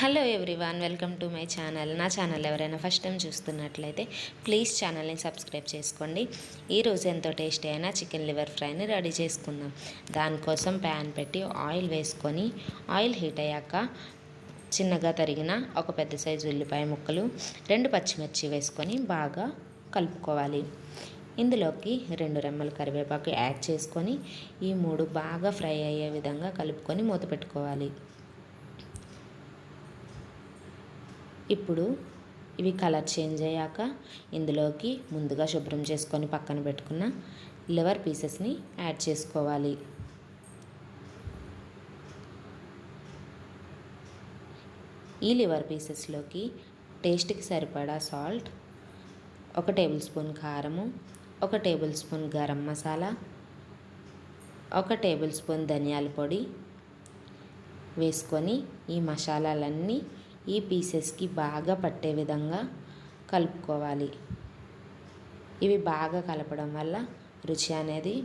Hello everyone welcome to my channel. నా channel ఎవరైనా first time చూస్తున్నట్లయితే ప్లీజ్ ఛానల్ని సబ్స్క్రైబ్ చేసుకోండి. ఈరోజు ఎంతో టేస్టీ అయినా చికెన్ లివర్ ఫ్రైని రెడీ చేసుకుందాం. దానికోసం ప్యాన్ పెట్టి ఆయిల్ వేసుకొని ఆయిల్ హీట్ అయ్యాక చిన్నగా తరిగిన ఒక పెద్ద సైజు ఉల్లిపాయ ముక్కలు రెండు పచ్చిమిర్చి వేసుకొని బాగా కలుపుకోవాలి. ఇందులోకి రెండు రెమ్మల కరివేపాకు యాడ్ చేసుకొని ఈ మూడు బాగా ఫ్రై అయ్యే విధంగా కలుపుకొని మూత పెట్టుకోవాలి. ఇప్పుడు ఇవి కలర్ చేంజ్ అయ్యాక ఇందులోకి ముందుగా శుభ్రం చేసుకొని పక్కన పెట్టుకున్న లివర్ పీసెస్ని యాడ్ చేసుకోవాలి. ఈ లివర్ పీసెస్లోకి టేస్ట్కి సరిపడా సాల్ట్ ఒక టేబుల్ స్పూన్ కారము ఒక టేబుల్ స్పూన్ గరం మసాలా ఒక టేబుల్ స్పూన్ ధనియాల పొడి వేసుకొని ఈ మసాలాలన్నీ ఈ పీసెస్కి బాగా పట్టే విధంగా కలుపుకోవాలి. ఇవి బాగా కలపడం వల్ల రుచి అనేది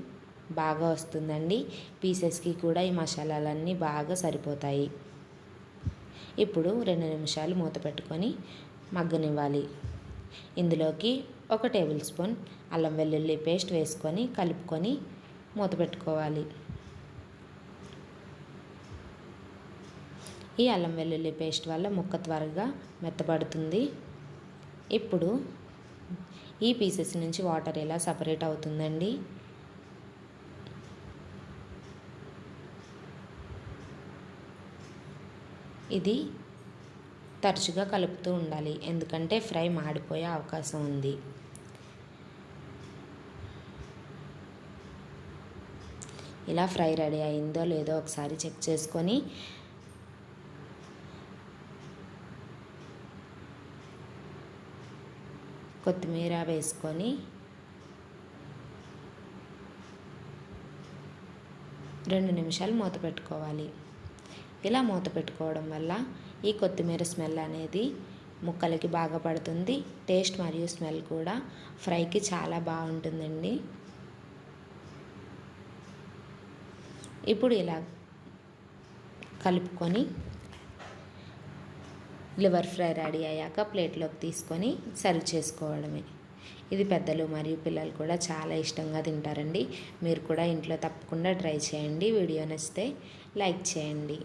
బాగా వస్తుందండి. పీసెస్కి కూడా ఈ మసాలాలన్నీ బాగా సరిపోతాయి. ఇప్పుడు రెండు నిమిషాలు మూత పెట్టుకొని మగ్గనివ్వాలి. ఇందులోకి ఒక టేబుల్ స్పూన్ అల్లం వెల్లుల్లి పేస్ట్ వేసుకొని కలుపుకొని మూత పెట్టుకోవాలి. ఈ అల్లం వెల్లుల్లి పేస్ట్ వల్ల ముక్క త్వరగా మెత్తబడుతుంది. ఇప్పుడు ఈ పీసెస్ నుంచి వాటర్ ఎలా సపరేట్ అవుతుందండి? ఇది తరచుగా కలుపుతూ ఉండాలి ఎందుకంటే ఫ్రై మాడిపోయే అవకాశం ఉంది. ఇలా ఫ్రై రెడీ అయిందో లేదో ఒకసారి చెక్ చేసుకొని కొత్తిమీర వేసుకొని రెండు నిమిషాలు మూత పెట్టుకోవాలి. ఇలా మూత పెట్టుకోవడం వల్ల ఈ కొత్తిమీర స్మెల్ అనేది ముక్కలకి బాగా పడుతుంది. టేస్ట్ మరియు స్మెల్ కూడా ఫ్రైకి చాలా బాగుంటుందండి. ఇప్పుడు ఇలా కలుపుకొని లివర్ ఫ్రై రెడీ అయ్యాక ప్లేట్లోకి తీసుకొని సర్వ్ చేసుకోవడమే. ఇది పెద్దలు మరియు పిల్లలు కూడా చాలా ఇష్టంగా తింటారండి. మీరు కూడా ఇంట్లో తప్పకుండా ట్రై చేయండి. వీడియో నచ్చితే లైక్ చేయండి.